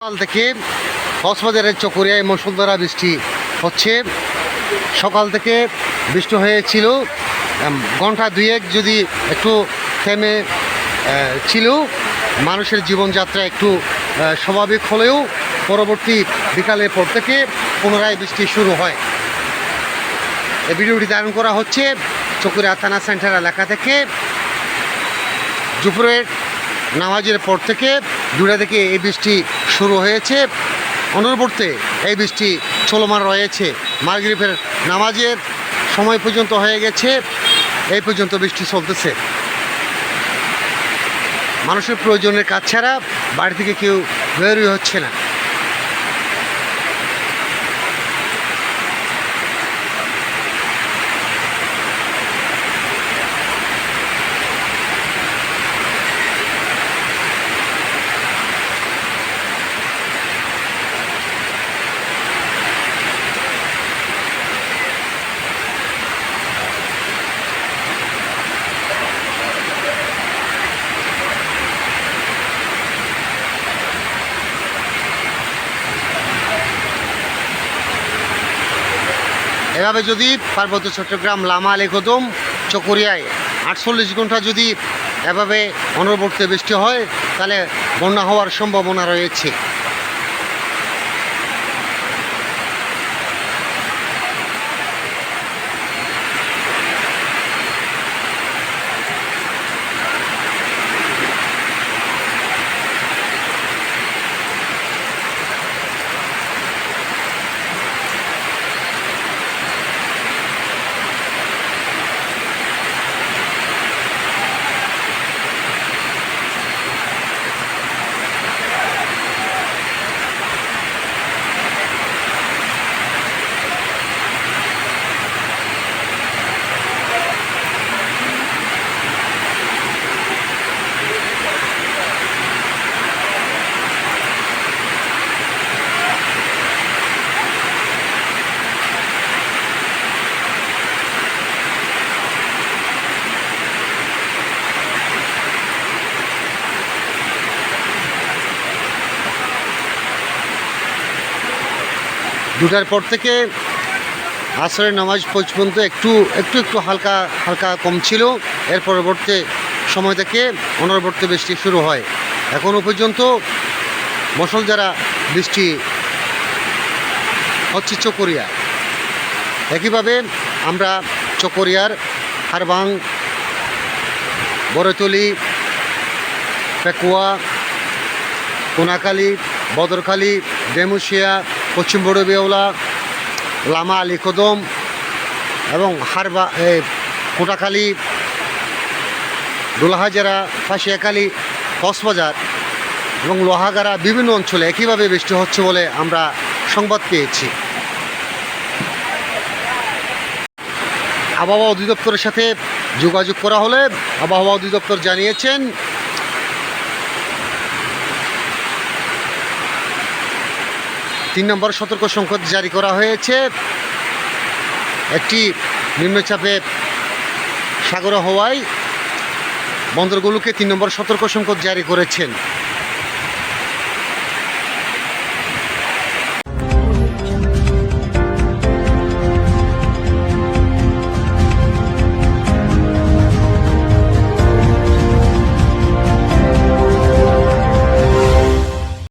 সকাল থেকে কক্সবাজারের চকরিয়ায় মুসলধারা বৃষ্টি হচ্ছে। সকাল থেকে বৃষ্টি হয়েছিল ঘণ্টা দুয়েক যদি একটু থেমে ছিল, মানুষের জীবনযাত্রা একটু স্বাভাবিক হলেও পরবর্তী বিকালের পর থেকে পুনরায় বৃষ্টি শুরু হয়। এই ভিডিওটি ধারণ করা হচ্ছে চকুরিয়া থানা সেন্টার এলাকা থেকে। দুপুরের নামাজের পর থেকে দুটা থেকে এই বৃষ্টি শুরু হয়েছে। অনবর্তে এই বৃষ্টি চলমান রয়েছে। মার্গরিফের নামাজের সময় পর্যন্ত হয়ে গেছে। এই পর্যন্ত বৃষ্টি চলতেছে। মানুষের প্রয়োজনের কাজ ছাড়া বাড়ি থেকে কেউ বেরোই হচ্ছে না। এভাবে যদি পার্বত্য চট্টগ্রাম, লামা আলী কদম চকরিয়ায় আটচল্লিশ ঘণ্টা যদি এভাবে অনবর্তে বৃষ্টি হয়, তাহলে বন্যা হওয়ার সম্ভাবনা রয়েছে। দুটার পর থেকে আসরের নামাজ পর্যন্ত একটু একটু একটু হালকা হালকা কম ছিল। এর পরবর্তী সময় থেকে অনবর্তী বৃষ্টি শুরু হয়। এখনও পর্যন্ত মশল যারা বৃষ্টি হচ্ছে চকরিয়া। একইভাবে আমরা চকরিয়ার হারবাং বড়তলি পেকুয়া কোনাকালী বদরখালী ডেমুশিয়া পশ্চিম বড় বেওলা লামা আলী কদম এবং হারবা কোটাখালী, দোলাহাজারা, ফাঁসিয়াখালী, কক্সবাজার এবং লোহাগাড়া বিভিন্ন অঞ্চলে একইভাবে বৃষ্টি হচ্ছে বলে আমরা সংবাদ পেয়েছি। আবহাওয়া অধিদপ্তরের সাথে যোগাযোগ করা হলে আবহাওয়া অধিদপ্তর জানিয়েছেন তিন নম্বর সতর্ক সংকেত জারি করা হয়েছে। একটি নিম্নচাপে সাগর হওয়ায় বন্দরগুলোকে তিন নম্বর সতর্ক সংকেত জারি করেছেন।